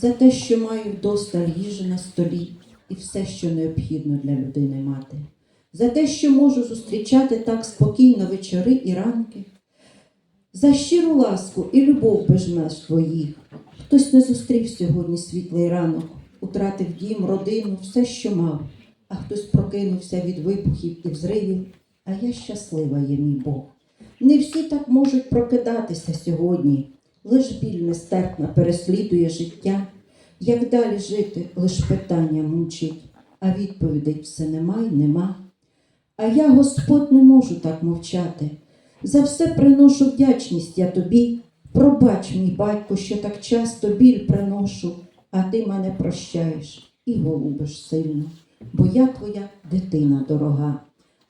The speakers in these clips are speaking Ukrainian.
за те, що маю вдосталь їжі на столі і все, що необхідно для людини мати, за те, що можу зустрічати так спокійно вечори і ранки, за щиру ласку і любов без меж твоїх. Хтось не зустрів сьогодні світлий ранок, утратив дім, родину, все, що мав, а хтось прокинувся від вибухів і взривів, а я щаслива є мій Бог. Не всі так можуть прокидатися сьогодні, лиш біль нестерпна переслідує життя. Як далі жити, лиш питання мучить, а відповідей все нема й нема. А я, Господь, не можу так мовчати. За все приношу вдячність я тобі. Пробач, мій батько, що так часто біль приношу, а ти мене прощаєш і голубиш сильно, бо я твоя дитина дорога.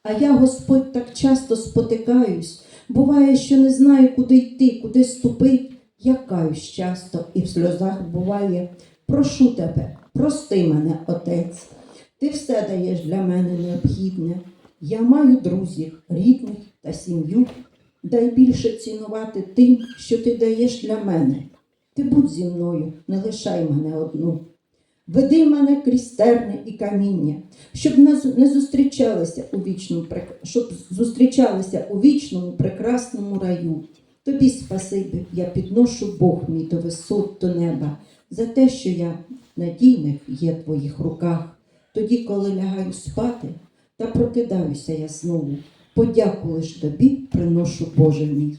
А я, Господь, так часто спотикаюсь, буває, що не знаю, куди йти, куди ступить. Я каюсь часто і в сльозах буває. Прошу тебе, прости мене, Отець. Ти все даєш для мене необхідне. Я маю друзів, рідних та сім'ю. Дай більше цінувати тим, що ти даєш для мене. Ти будь зі мною, не лишай мене одну. Веди мене крізь терни і каміння, щоб не зустрічалися у вічному щоб зустрічалися у вічному прекрасному раю. Тобі спасибі, я підношу Бог мій до висот, до неба, за те, що я надійних є в твоїх руках. Тоді, коли лягаю спати, та прокидаюся я знову. Подяку лиш тобі приношу Боже мій.